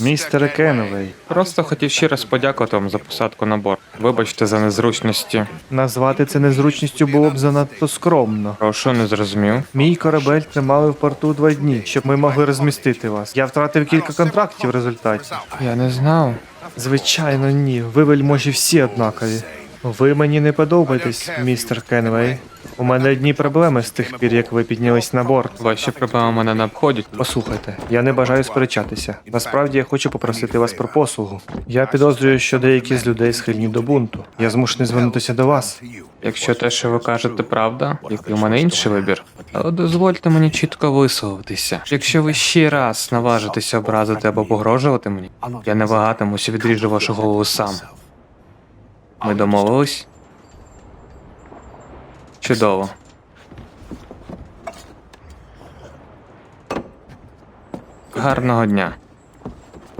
Містере Кенвей, Просто хотів ще раз подякувати вам за посадку на борт. Вибачте за незручності. назвати це незручністю було б занадто скромно. Прошу, не зрозумів. Мій корабель тримали в порту два дні, щоб ми могли розмістити вас. Я втратив кілька контрактів в результаті. Я не знав. Звичайно, ні. Ви вельможі всі однакові. Ви мені не подобаєтесь, містер Кенвей. У мене одні проблеми з тих пір, як ви піднялись на борт. Ваші проблеми мене не обходять. Послухайте, я не бажаю сперечатися. Насправді я хочу попросити вас про послугу. Я підозрюю, що деякі з людей схильні до бунту. Я змушений звернутися до вас. Якщо те, що ви кажете, правда, який у мене інший вибір, але дозвольте мені чітко висловитися. Якщо ви ще раз наважитеся образити або погрожувати мені, я не вагатимуся, відріжу вашу голову сам. Ми домовились? Чудово. Гарного дня.